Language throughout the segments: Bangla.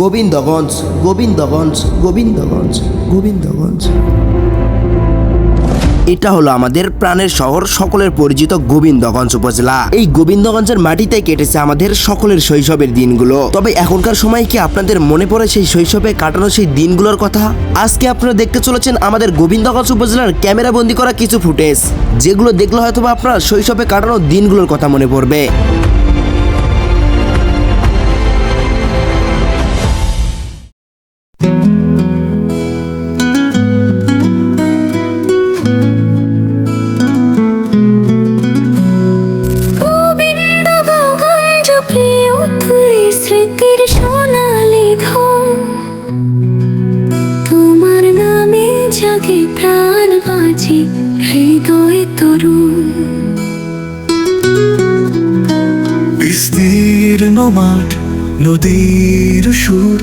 গোবিন্দগঞ্জ গোবিন্দগঞ্জ গোবিন্দগঞ্জ গোবিন্দগঞ্জ। এটা হলো আমাদের প্রাণের শহর, সকলের পরিচিত গোবিন্দগঞ্জ উপজেলা। এই গোবিন্দগঞ্জের মাটিতে কেটেছে আমাদের সকলের শৈশবের দিনগুলো। তবে এখনকার সময় কি আপনাদের মনে পড়ে সেই শৈশবে কাটানো সেই দিনগুলোর কথা? আজকে আপনারা দেখতে চলেছেন আমাদের গোবিন্দগঞ্জ উপজেলার ক্যামেরা বন্দি করা কিছু ফুটেজ, যেগুলো দেখলে হয়তো আপনার শৈশবে কাটানো দিনগুলোর কথা মনে পড়বে। স্মৃতির সোনালি ঘর তোমার নামে জাগে প্রাণ বাজে হৃদয় তরুণ। বিস্তীর্ণ মাঠ নদীর সুর,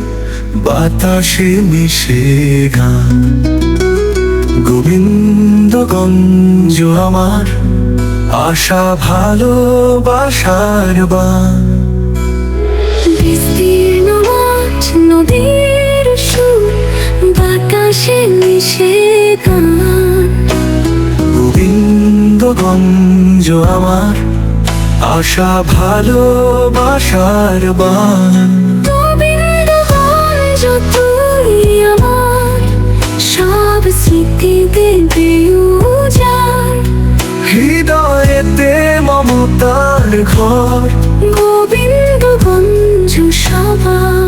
বাতাসে মিশে গান। গোবিন্দগঞ্জ আমার আশা, ভালোবাসার বান। মিশে গান গোবিন্দগঞ্জ আমার আশা ভালোবাসার বান। গোবিন্দগঞ্জ তুই আমার সব স্মৃতি দেবে উজাড় হৃদয়েতে মমতার ঘর। গোবিন্দগঞ্জ সবার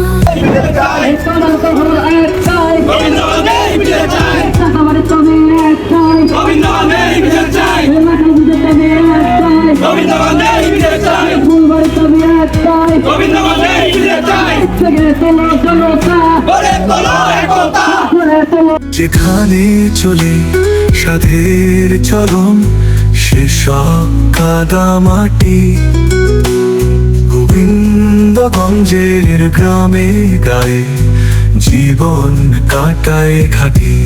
যেখানে চলে সাধের চরম সেসব কাদা মাটি গোবিন্দগঞ্জের গ্রামে গায়ে জীবন কাটায় খাটি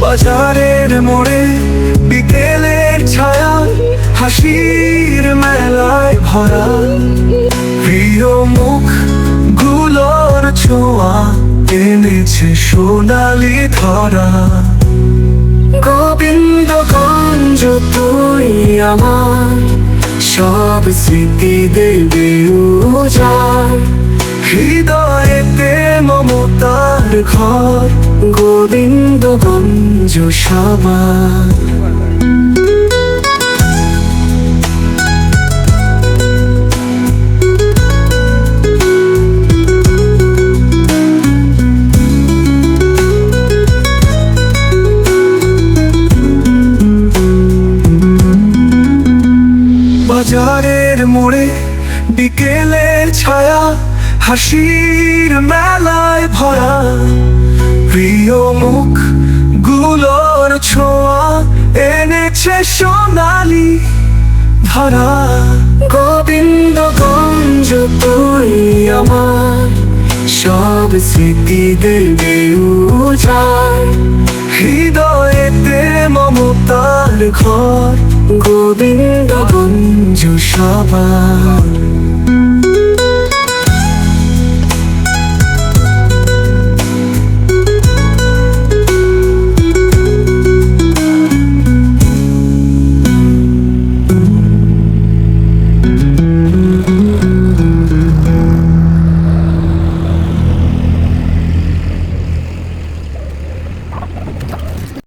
বাজারের মোড়ে বিকেলের ছায়া, হাসির মেলায় ভরা। প্রিয় মুখগুলোর ছোঁয়া এনেছে সোনালি ধরা। গোবিন্দগঞ্জ তুই আমার, সব স্মৃতি দেবে উজাড়। হৃদয়েতে মমতার ঘর গোবিন্দগঞ্জ সবার বাজারের মোড়ে বিকেলের ছায়া হাসির মেলায় ভরা প্রিয় মুখগুলোর ছোঁয়া এনেছে সোনালি ধরা। গোবিন্দগঞ্জ, তুই আমার সব স্মৃতি দেবে হৃদয়েতে মমতার ঘর, গোবিন্দগঞ্জ সবার।